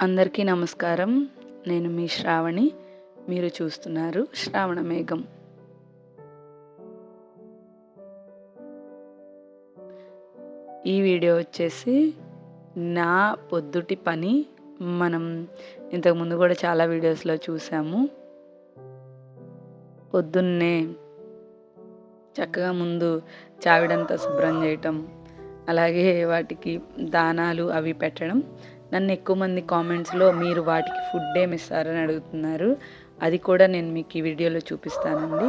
అందరికీ నమస్కారం. నేను మీ శ్రావణి. మీరు చూస్తున్నారు శ్రావణ మేఘం. ఈ వీడియో వచ్చేసి నా పొద్దుటి పని. మనం ఇంతకుముందు కూడా చాలా వీడియోస్లో చూసాము. పొద్దున్నే చక్కగా ముందు చావిడంతా శుభ్రం చేయటం అలాగే వాటికి దానాలు అవి పెట్టడం నన్ను ఎక్కువ మంది కామెంట్స్లో మీరు వాటికి ఫుడ్ ఏమి ఇస్తారని అడుగుతున్నారు. అది కూడా నేను మీకు ఈ వీడియోలో చూపిస్తానండి.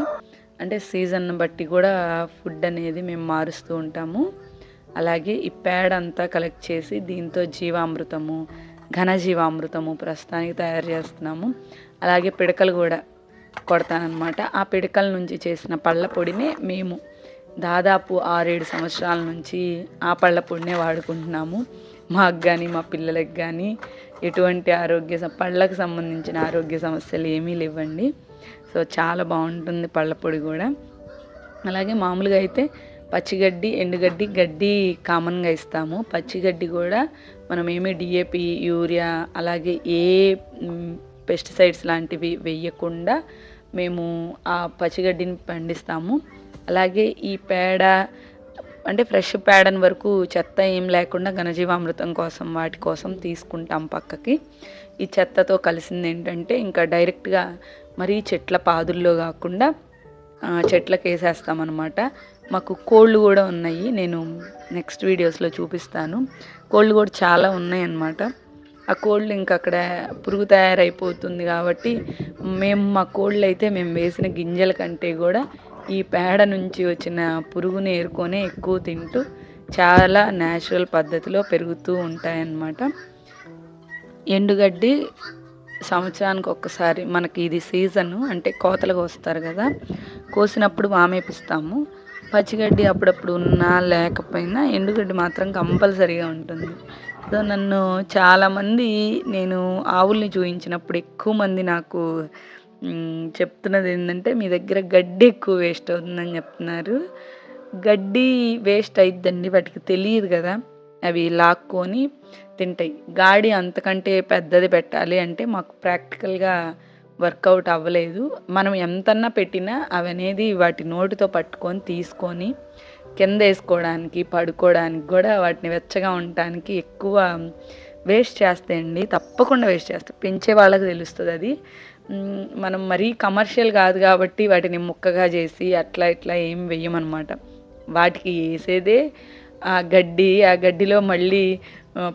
అంటే సీజన్ బట్టి కూడా ఫుడ్ అనేది మేము మారుస్తూ ఉంటాము. అలాగే ఈ పేడ అంతా కలెక్ట్ చేసి దీంతో జీవామృతము ఘనజీవామృతము ప్రస్తుతానికి తయారు చేస్తున్నాము. అలాగే పిడకలు కూడా కొడతానమాట ఆ పిడకల నుంచి చేసిన పళ్ళ పొడినే మేము దాదాపు ఆరేడు సంవత్సరాల నుంచి ఆ పళ్ళ పొడినే వాడుకుంటున్నాము. మాకు కానీ మా పిల్లలకి కానీ ఎటువంటి ఆరోగ్య పళ్ళకు సంబంధించిన ఆరోగ్య సమస్యలు ఏమీ లేవండి. సో చాలా బాగుంటుంది పళ్ళ పొడి కూడా. అలాగే మామూలుగా అయితే పచ్చిగడ్డి ఎండుగడ్డి గడ్డి కామన్గా ఇస్తాము. పచ్చిగడ్డి కూడా మనం ఏమి డిఏపి యూరియా అలాగే ఏ పెస్టిసైడ్స్ లాంటివి వేయకుండా మేము ఆ పచ్చిగడ్డిని పండిస్తాము. అలాగే ఈ పేడ అంటే ఫ్రెష్ ప్యాడన్ వరకు చెత్త ఏం లేకుండా ఘనజీవామృతం కోసం వాటి కోసం తీసుకుంటాం పక్కకి. ఈ చెత్తతో కలిసింది ఏంటంటే ఇంకా డైరెక్ట్గా మరీ చెట్ల పాదుల్లో కాకుండా చెట్లకు వేసేస్తామన్నమాట మాకు కోళ్ళు కూడా ఉన్నాయి నేను నెక్స్ట్ వీడియోస్లో చూపిస్తాను. కోళ్ళు కూడా చాలా ఉన్నాయి అన్నమాట ఆ కోళ్ళు ఇంకా అక్కడ పురుగు తయారైపోతుంది కాబట్టి మేము మా కోళ్ళు అయితే మేము వేసిన గింజల కంటే కూడా ఈ పేడ నుంచి వచ్చిన పురుగుని ఏరుకొని ఎక్కువ తింటూ చాలా న్యాచురల్ పద్ధతిలో పెరుగుతూ ఉంటాయన్నమాట. ఎండుగడ్డి సంవత్సరానికి ఒక్కసారి మనకి ఇది సీజను అంటే కోతలకు వస్తారు కదా కోసినప్పుడు వామేపిస్తాము. పచ్చిగడ్డి అప్పుడప్పుడు ఉన్నా లేకపోయినా ఎండుగడ్డి మాత్రం కంపల్సరీగా ఉంటుంది. సో నన్ను చాలామంది నేను ఆవుల్ని చూపించినప్పుడు ఎక్కువ మంది నాకు చెప్తున్నది ఏంటంటే మీ దగ్గర గడ్డి ఎక్కువ వేస్ట్ అవుతుందని చెప్తున్నారు. గడ్డి వేస్ట్ అయిద్దండి వాటికి తెలియదు కదా. అవి లాక్కొని తింటాయి. గాడి అంతకంటే పెద్దది పెట్టాలి అంటే మాకు ప్రాక్టికల్గా వర్కౌట్ అవ్వలేదు. మనం ఎంతన్నా పెట్టినా అవి అనేది వాటి నోటితో పట్టుకొని తీసుకొని కింద వేసుకోవడానికి పడుకోవడానికి కూడా వాటిని వెచ్చగా ఉండటానికి ఎక్కువ వేస్ట్ చేస్తాయండి. తప్పకుండా వేస్ట్ చేస్తాయి. పెంచే వాళ్ళకి తెలుస్తుంది అది. మనం మరీ కమర్షియల్ కాదు కాబట్టి వాటిని ముక్కగా చేసి అట్లా ఇట్లా ఏం వేయమన్నమాట వాటికి వేసేదే ఆ గడ్డి ఆ గడ్డిలో మళ్ళీ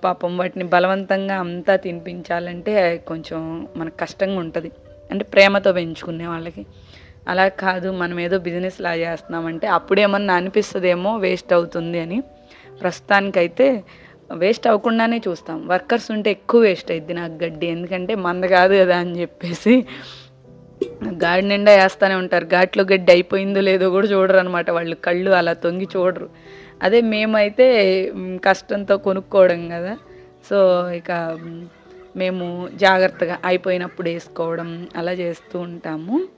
పాపం వాటిని బలవంతంగా అంతా తినిపించాలంటే కొంచెం మనకు కష్టంగా ఉంటుంది. అంటే ప్రేమతో పెంచుకునే వాళ్ళకి. అలా కాదు మనం ఏదో బిజినెస్ లా చేస్తున్నామంటే అప్పుడేమన్నా అనిపిస్తుందేమో వేస్ట్ అవుతుంది అని. ప్రస్తుతానికైతే వేస్ట్ అవ్వకుండానే చూస్తాం. వర్కర్స్ ఉంటే ఎక్కువ వేస్ట్ అయింది నాకు గడ్డి. ఎందుకంటే మంద కాదు కదా అని చెప్పేసి. గాడి నిండా వేస్తూనే ఉంటారు. ఘాట్లో గడ్డి అయిపోయిందో లేదో కూడా చూడరు అనమాట వాళ్ళు. కళ్ళు అలా తొంగి చూడరు. అదే మేమైతే కష్టంతో కొనుక్కోవడం కదా. సో ఇక మేము జాగ్రత్తగా అయిపోయినప్పుడు వేసుకోవడం అలా చేస్తూ ఉంటాము.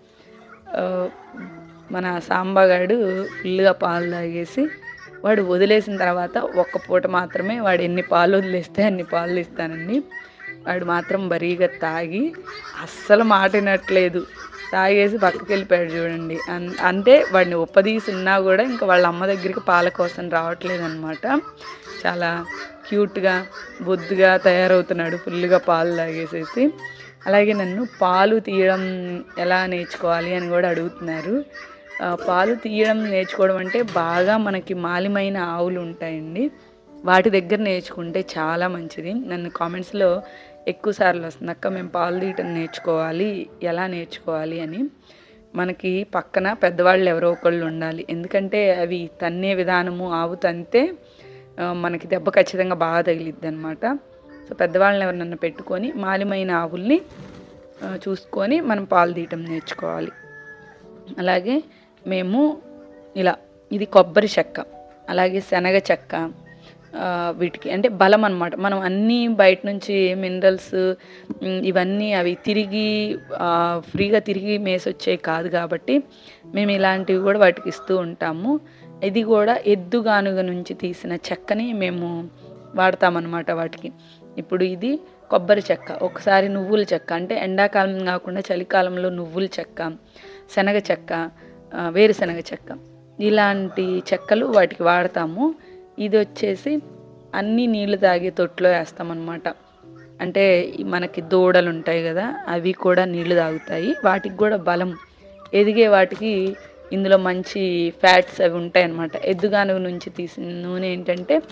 మన సాంబగాడు ఫుల్గా పాలు తాగేసి వాడు వదిలేసిన తర్వాత ఒక్క పూట మాత్రమే వాడు ఎన్ని పాలు వదిలేస్తే అన్ని పాలు ఇస్తానండి. వాడు మాత్రం బరీగా తాగి అస్సలు మాటినట్లేదు. తాగేసి పక్కకి వెళ్ళిపోయాడు చూడండి. అన్- అంటే వాడిని ఉన్నా కూడా ఇంకా వాళ్ళ అమ్మ దగ్గరికి పాల కోసం రావట్లేదు అనమాట చాలా క్యూట్గా బొద్దుగా తయారవుతున్నాడు ఫుల్గా పాలు తాగేసేసి. అలాగే నన్ను పాలు తీయడం ఎలా నేర్చుకోవాలి అని కూడా అడుగుతున్నారు. పాలు తీయడం నేర్చుకోవడం అంటే బాగా మనకి మాలిమైన ఆవులు ఉంటాయండి. వాటి దగ్గర నేర్చుకుంటే చాలా మంచిది. నన్ను కామెంట్స్లో ఎక్కువ సార్లు వస్తుంది అక్క మేము పాలు తీయటం నేర్చుకోవాలి. ఎలా నేర్చుకోవాలి? అని. మనకి పక్కన పెద్దవాళ్ళు ఎవరో ఒకళ్ళు ఉండాలి. ఎందుకంటే అవి తన్నే విధానము ఆవు తంతే మనకి దెబ్బ ఖచ్చితంగా బాగా తగిలిద్ది అనమాట సో పెద్దవాళ్ళని ఎవరినన్నా పెట్టుకొని మాలిమైన ఆవుల్ని చూసుకొని మనం పాలు తీయటం నేర్చుకోవాలి. అలాగే మేము ఇలా ఇది కొబ్బరి చెక్క అలాగే శనగ చెక్క వీటికి అంటే బలం అన్నమాట. మనం అన్నీ బయట నుంచి మినరల్స్ ఇవన్నీ అవి తిరిగి ఫ్రీగా తిరిగి మేసొచ్చేవి కాదు కాబట్టి మేము ఇలాంటివి కూడా వాటికి ఇస్తూ ఉంటాము. ఇది కూడా ఎద్దుగానుగ నుంచి తీసిన చెక్కని మేము వాడతామన్నమాట వాటికి. ఇప్పుడు ఇది కొబ్బరి చెక్క ఒకసారి నువ్వుల చెక్క అంటే ఎండాకాలం కాకుండా చలికాలంలో నువ్వుల చెక్క శనగ చెక్క వేరుశనగ చెక్క. ఇలాంటి చెక్కలు వాటికి వాడతాము. ఇది వచ్చేసి అన్ని నీళ్ళు తాగే తొట్టులో వేస్తామన్నమాట. అంటే మనకి దూడలు ఉంటాయి కదా అవి కూడా నీళ్ళు తాగుతాయి. వాటికి కూడా బలం. ఎదిగే వాటికి ఇందులో మంచి ఫ్యాట్స్ అవి ఉంటాయి అన్నమాట నుంచి తీసిన నూనె ఏంటంటే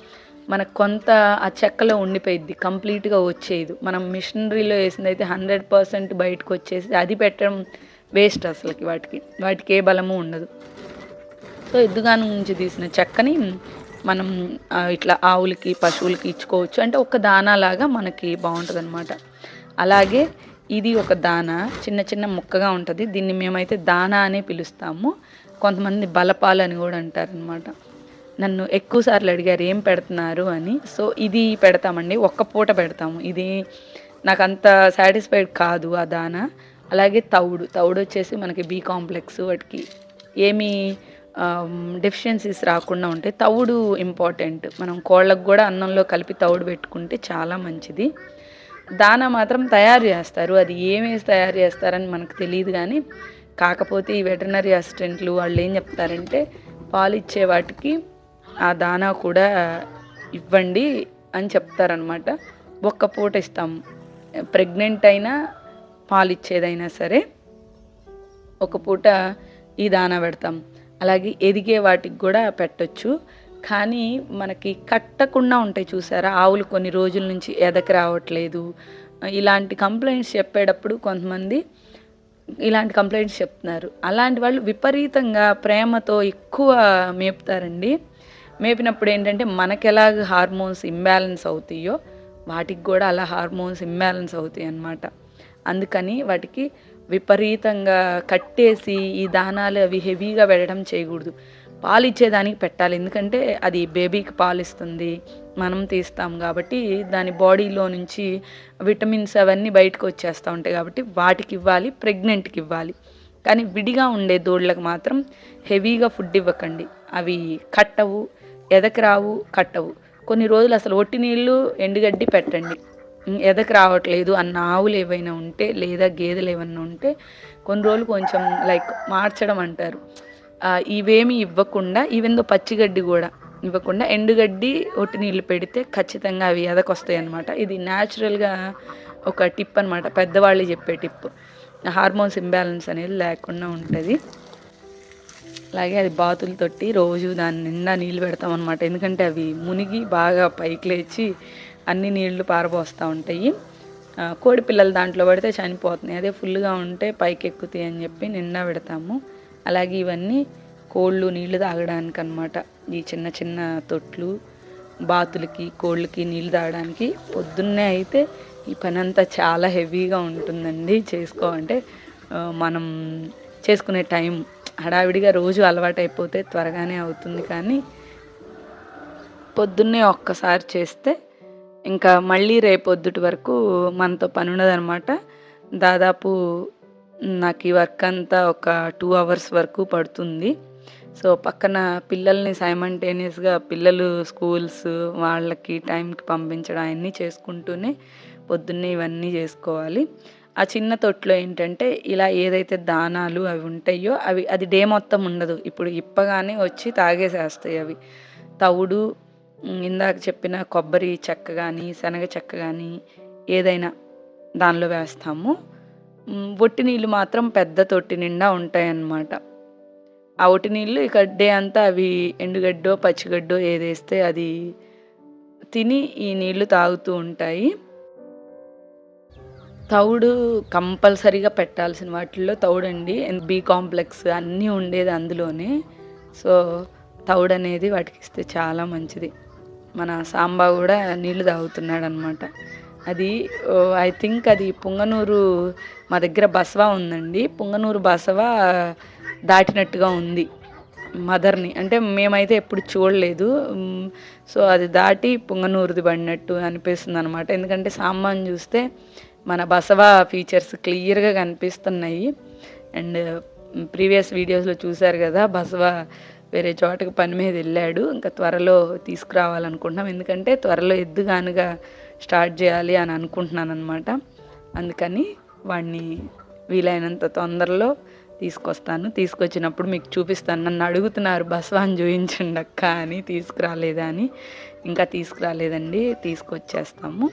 మనకు కొంత ఆ చెక్కలో ఉండిపోయిద్ది కంప్లీట్గా వచ్చేది మనం మిషనరీలో వేసింది అయితే హండ్రెడ్ పర్సెంట్ బయటకు వచ్చేసి అది పెట్టడం వేస్ట్ అసలుకి వాటికి. వాటికి ఏ బలము ఉండదు. సో ఎద్దుగాను నుంచి తీసిన చెక్కని మనం ఇట్లా ఆవులకి పశువులకి ఇచ్చుకోవచ్చు. అంటే ఒక దానాలాగా మనకి బాగుంటుంది అనమాట అలాగే ఇది ఒక దానా. చిన్న చిన్న ముక్కగా ఉంటుంది. దీన్ని మేమైతే దానా అనే పిలుస్తాము. కొంతమంది బలపాలు అని కూడా అంటారనమాట నన్ను ఎక్కువ సార్లు అడిగారు ఏం పెడుతున్నారు? అని. సో ఇది పెడతామండి. ఒక్క పూట పెడతాము. ఇది నాకు అంత సాటిస్ఫైడ్ కాదు ఆ దానా. అలాగే తౌడు తౌడు వచ్చేసి మనకి బీ కాంప్లెక్స్ వాటికి ఏమీ డెఫిషియన్సీస్ రాకుండా ఉంటాయి తౌడు ఇంపార్టెంట్ మనం కోళ్ళకు కూడా అన్నంలో కలిపి తౌడు పెట్టుకుంటే చాలా మంచిది. దానా మాత్రం తయారు చేస్తారు. అది ఏమేసి తయారు చేస్తారని మనకు తెలియదు కానీ కాకపోతే ఈ వెటర్నరీ అసిస్టెంట్లు వాళ్ళు ఏం చెప్తారంటే పాలు ఇచ్చే వాటికి ఆ దానా కూడా ఇవ్వండి అని చెప్తారనమాట ఒక్క పూట ఇస్తాం. ప్రెగ్నెంట్ అయినా పాలిచ్చేదైనా సరే ఒక పూట ఈ దానా పెడతాం. అలాగే ఎదిగే వాటికి కూడా పెట్టొచ్చు. కానీ మనకి కట్టకుండా ఉంటాయి చూసారా? ఆవులు కొన్ని రోజుల నుంచి ఎదకి రావట్లేదు. ఇలాంటి కంప్లైంట్స్ చెప్పేటప్పుడు కొంతమంది ఇలాంటి కంప్లైంట్స్ చెప్తున్నారు. అలాంటి వాళ్ళు విపరీతంగా ప్రేమతో ఎక్కువ మేపుతారండి. మేపినప్పుడు ఏంటంటే మనకి ఎలాగ హార్మోన్స్ ఇంబ్యాలెన్స్ అవుతాయో వాటికి కూడా అలా హార్మోన్స్ ఇంబ్యాలెన్స్ అవుతాయి అన్నమాట. అందుకని వాటికి విపరీతంగా కట్టేసి ఈ దానాలు అవి హెవీగా పెట్టడం చేయకూడదు. పాలు ఇచ్చేదానికి పెట్టాలి. ఎందుకంటే అది బేబీకి పాలు ఇస్తుంది. మనం తీస్తాం కాబట్టి దాని బాడీలో నుంచి విటమిన్స్ అవన్నీ బయటకు వచ్చేస్తూ ఉంటాయి కాబట్టి వాటికి ఇవ్వాలి ప్రెగ్నెంట్కి ఇవ్వాలి. కానీ విడిగా ఉండే దూడలకు మాత్రం హెవీగా ఫుడ్ ఇవ్వకండి. అవి కట్టవు ఎదకరావు కట్టవు. కొన్ని రోజులు అసలు ఒట్టి నీళ్ళు ఎండుగడ్డి పెట్టండి. ఎదకి రావట్లేదు అన్న ఆవులు ఏవైనా ఉంటే లేదా గేదెలు ఏమైనా ఉంటే కొన్ని రోజులు కొంచెం లైక్ మార్చడం అంటారు. ఇవేమి ఇవ్వకుండా ఈవెందో పచ్చిగడ్డి కూడా ఇవ్వకుండా ఎండుగడ్డి ఒట్టి నీళ్ళు పెడితే ఖచ్చితంగా అవి ఎదకొస్తాయి అనమాట ఇది న్యాచురల్గా ఒక టిప్ అనమాట పెద్దవాళ్ళు చెప్పే టిప్. హార్మోన్స్ ఇంబ్యాలెన్స్ అనేది లేకుండా ఉంటుంది. అలాగే అది బాతులు తొట్టి రోజు దాని నిండా నీళ్ళు పెడతాం అనమాట ఎందుకంటే అవి మునిగి బాగా పైకి లేచి అన్ని నీళ్ళు పారబోస్తూ ఉంటాయి. కోడి పిల్లలు దాంట్లో పడితే చనిపోతున్నాయి. అదే ఫుల్గా ఉంటే పైకి ఎక్కుతాయి అని చెప్పి నిండా పెడతాము. అలాగే ఇవన్నీ కోళ్ళు నీళ్ళు తాగడానికి అనమాట ఈ చిన్న చిన్న తొట్లు బాతులకి కోళ్ళకి నీళ్ళు తాగడానికి పొద్దున్నే అయితే ఈ పని అంతా చాలా హెవీగా ఉంటుందండి. చేసుకోవాలంటే మనం చేసుకునే టైం హడావిడిగా రోజు అలవాటు అయిపోతే త్వరగానే అవుతుంది కానీ పొద్దున్నే ఒక్కసారి చేస్తే ఇంకా మళ్ళీ రేపొద్దుటి వరకు మనతో పని ఉండదనమాట దాదాపు నాకు ఈ వర్క్ అంతా ఒక టూ అవర్స్ వరకు పడుతుంది. సో పక్కన పిల్లల్ని సైమంటేనియస్గా పిల్లలు స్కూల్స్ వాళ్ళకి టైంకి పంపించడం అవన్నీ చేసుకుంటూనే పొద్దున్నే ఇవన్నీ చేసుకోవాలి. ఆ చిన్న తొట్లో ఏంటంటే ఇలా ఏదైతే దానాలు అవి ఉంటాయో అవి అది డే మొత్తం ఉండదు. ఇప్పుడు ఇప్పగానే వచ్చి తాగేసేస్తాయి అవి. తవుడు ఇందాక చెప్పిన కొబ్బరి చెక్క కానీ శనగ చెక్క కానీ ఏదైనా దానిలో వేస్తాము. ఒట్టి నీళ్ళు మాత్రం పెద్ద తొట్టి నిండా ఉంటాయన్నమాట. ఆ ఒట్టి నీళ్ళు ఇక డే అంతా అవి ఎండుగడ్డో పచ్చిగడ్డో ఏదేస్తే అది తిని ఈ నీళ్ళు తాగుతూ ఉంటాయి. తౌడు కంపల్సరీగా పెట్టాల్సిన వాటిల్లో తౌడండి. బీ కాంప్లెక్స్ అన్నీ ఉండేది అందులోనే. సో తౌడు అనేది వాటికి ఇస్తే చాలా మంచిది. మన సాంబా కూడా నీళ్ళు తాగుతున్నాడు అనమాట అది ఐ థింక్ అది పుంగనూరు మా దగ్గర బసవా ఉందండి. పుంగనూరు బసవా దాటినట్టుగా ఉంది మదర్ని. అంటే మేమైతే ఎప్పుడు చూడలేదు. సో అది దాటి పుంగనూరుది పడినట్టు అనిపిస్తుంది అనమాట ఎందుకంటే సామాన్ చూస్తే మన బసవా ఫీచర్స్ క్లియర్గా కనిపిస్తున్నాయి. అండ్ ప్రీవియస్ వీడియోస్లో చూశారు కదా బసవా వేరే చోటకి పని మీద వెళ్ళాడు. ఇంకా త్వరలో తీసుకురావాలనుకుంటున్నాం. ఎందుకంటే త్వరలో ఎద్దుగానుగా స్టార్ట్ చేయాలి అని అనుకుంటున్నాను అనమాట అందుకని వాడిని వీలైనంత తొందరలో తీసుకొస్తాను. తీసుకొచ్చినప్పుడు మీకు చూపిస్తాను. నన్ను అడుగుతున్నారు బస్వాన్ చూపించండి అక్క అని. తీసుకురాలేదా అని. ఇంకా తీసుకురాలేదండి. తీసుకొచ్చేస్తాము.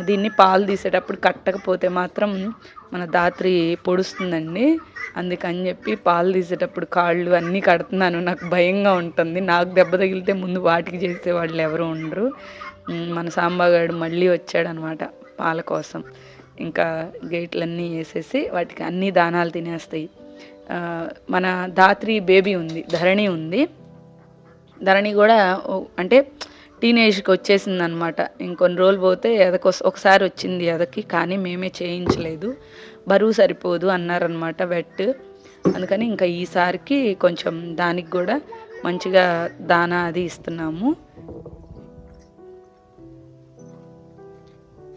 దీన్ని పాలు తీసేటప్పుడు కట్టకపోతే మాత్రం మన దాత్రి పొడుస్తుందండి. అందుకని చెప్పి పాలు తీసేటప్పుడు కాళ్ళు అన్నీ కడుతున్నాను. నాకు భయంగా ఉంటుంది. నాకు దెబ్బ తగిలితే ముందు వాటికి చేసే వాళ్ళు ఎవరు ఉండరు. మన సాంబాగాడు మళ్ళీ వచ్చాడనమాట పాల కోసం. ఇంకా గేట్లన్నీ వేసేసి వాటికి అన్ని దానాలు తినేస్తాయి. మన దాత్రి బేబీ ఉంది ధరణి ఉంది. ధరణి కూడా అంటే టీనేజ్కి వచ్చేసింది అనమాట ఇంకొన్ని రోజులు పోతే ఎదకు ఒకసారి వచ్చింది ఎదకి కానీ మేమే చేయించలేదు. బరువు సరిపోదు అన్నారనమాట వెట్. అందుకని ఇంకా ఈసారికి కొంచెం దానికి కూడా మంచిగా దానా అది ఇస్తున్నాము.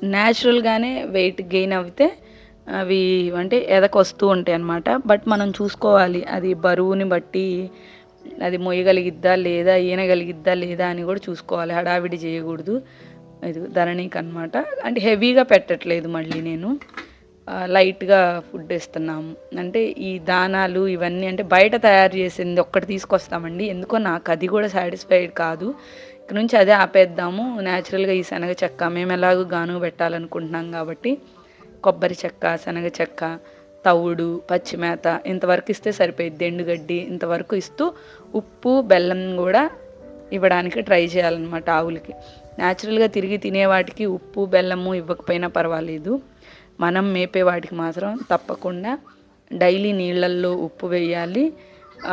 న్యాచురల్గానే వెయిట్ గెయిన్ అవుతే అవి అంటే ఎదకొస్తూ ఉంటాయి అన్నమాట బట్ మనం చూసుకోవాలి అది బరువుని బట్టి అది మొయ్యగలిగిద్దా లేదా ఈనగలిగిద్దా లేదా అని కూడా చూసుకోవాలి. హడావిడి చేయకూడదు. ఇది ధరణికి అనమాట అంటే హెవీగా పెట్టట్లేదు మళ్ళీ నేను. లైట్గా ఫుడ్ ఇస్తున్నాము అంటే ఈ దానాలు ఇవన్నీ అంటే బయట తయారు చేసింది ఒక్కటి తీసుకొస్తామండి. ఎందుకో నాకు అది కూడా సాటిస్ఫైడ్ కాదు. ఇక్కడ నుంచి అదే ఆపేద్దాము. న్యాచురల్గా ఈ శనగ చెక్క మేము ఎలాగో గాను పెట్టాలనుకుంటున్నాం కాబట్టి కొబ్బరి చెక్క శనగ చెక్క తవుడు పచ్చిమేత ఇంతవరకు ఇస్తే సరిపోయిద్ది. ఎండుగడ్డి ఇంతవరకు ఇస్తూ ఉప్పు బెల్లం కూడా ఇవ్వడానికి ట్రై చేయాలన్నమాట ఆవులకి. న్యాచురల్గా తిరిగి తినే వాటికి ఉప్పు బెల్లము ఇవ్వకపోయినా పర్వాలేదు. మనం మేపే వాటికి మాత్రం తప్పకుండా డైలీ నీళ్ళల్లో ఉప్పు వేయాలి.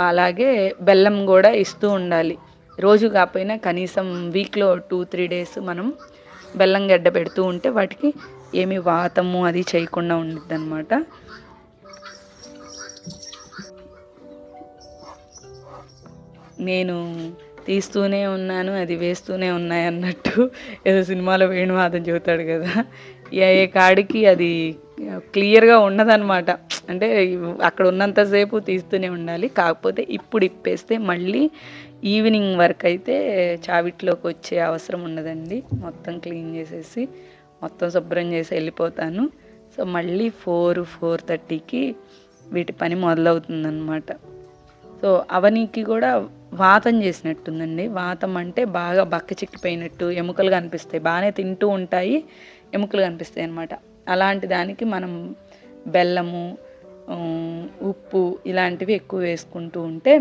అలాగే బెల్లం కూడా ఇస్తూ ఉండాలి. రోజు కాకపోయినా కనీసం వీక్లో టూ త్రీ డేస్ మనం బెల్లం గడ్డ పెడుతూ ఉంటే వాటికి ఏమి వాతము అది చేయకుండా ఉండిద్ది నేను తీస్తూనే ఉన్నాను అది వేస్తూనే ఉన్నాయి అన్నట్టు. ఏదో సినిమాలో వేణువాదం చెబుతాడు కదా. ఏ ఏ కాడికి అది క్లియర్గా ఉండదన్నమాట అంటే అక్కడ ఉన్నంతసేపు తీస్తూనే ఉండాలి. కాకపోతే ఇప్పుడు ఇప్పేస్తే మళ్ళీ ఈవినింగ్ వరకు అయితే చావిట్లోకి వచ్చే అవసరం ఉండదండి. మొత్తం క్లీన్ చేసేసి మొత్తం శుభ్రం చేసి వెళ్ళిపోతాను. సో మళ్ళీ ఫోర్ ఫోర్ థర్టీకి వీటి పని మొదలవుతుందన్నమాట. సో అవనికి కూడా వాతం చేసినట్టుందండి. వాతం అంటే బాగా బక్క చిక్కిపోయినట్టు ఎముకలు కనిపిస్తాయి. బాగానే తింటూ ఉంటాయి ఎముకలు కనిపిస్తాయి అన్నమాట. అలాంటి దానికి మనం బెల్లము ఉప్పు ఇలాంటివి ఎక్కువ వేసుకుంటూ ఉంటే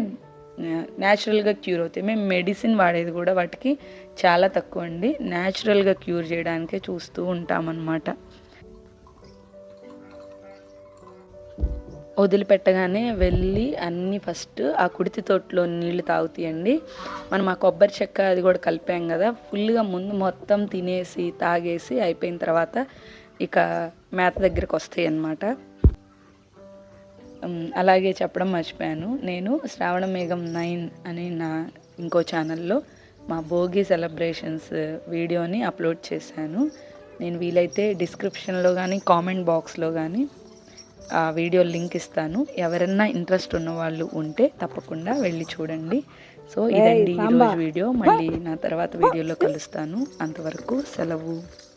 న్యాచురల్గా క్యూర్ అవుతాయి. మేము మెడిసిన్ వాడేది కూడా వాటికి చాలా తక్కువ అండి న్యాచురల్గా క్యూర్ చేయడానికే చూస్తూ ఉంటామన్నమాట. వదిలిపెట్టగానే వెళ్ళి అన్నీ ఫస్ట్ ఆ కుడితి తోటలో నీళ్ళు తాగుతాయండి. మనం ఆ కొబ్బరి చెక్క అది కూడా కలిపాం కదా ఫుల్గా ముందు మొత్తం తినేసి తాగేసి అయిపోయిన తర్వాత ఇక మేత దగ్గరికి వస్తాయి అన్నమాట అలాగే చెప్పడం మర్చిపోయాను. నేను శ్రావణ మేఘం నైన్ అనే నా ఇంకో ఛానల్లో మా భోగి సెలబ్రేషన్స్ వీడియోని అప్లోడ్ చేశాను. నేను వీలైతే డిస్క్రిప్షన్లో కానీ కామెంట్ బాక్స్లో కానీ వీడియో లింక్ ఇస్తాను. ఎవరన్నా ఇంట్రెస్ట్ ఉన్న వాళ్ళు ఉంటే తప్పకుండా వెళ్ళి చూడండి. సో ఇదండి ఈరోజు వీడియో. మళ్ళీ నా తర్వాత వీడియోలో కలుస్తాను. అంతవరకు సెలవు.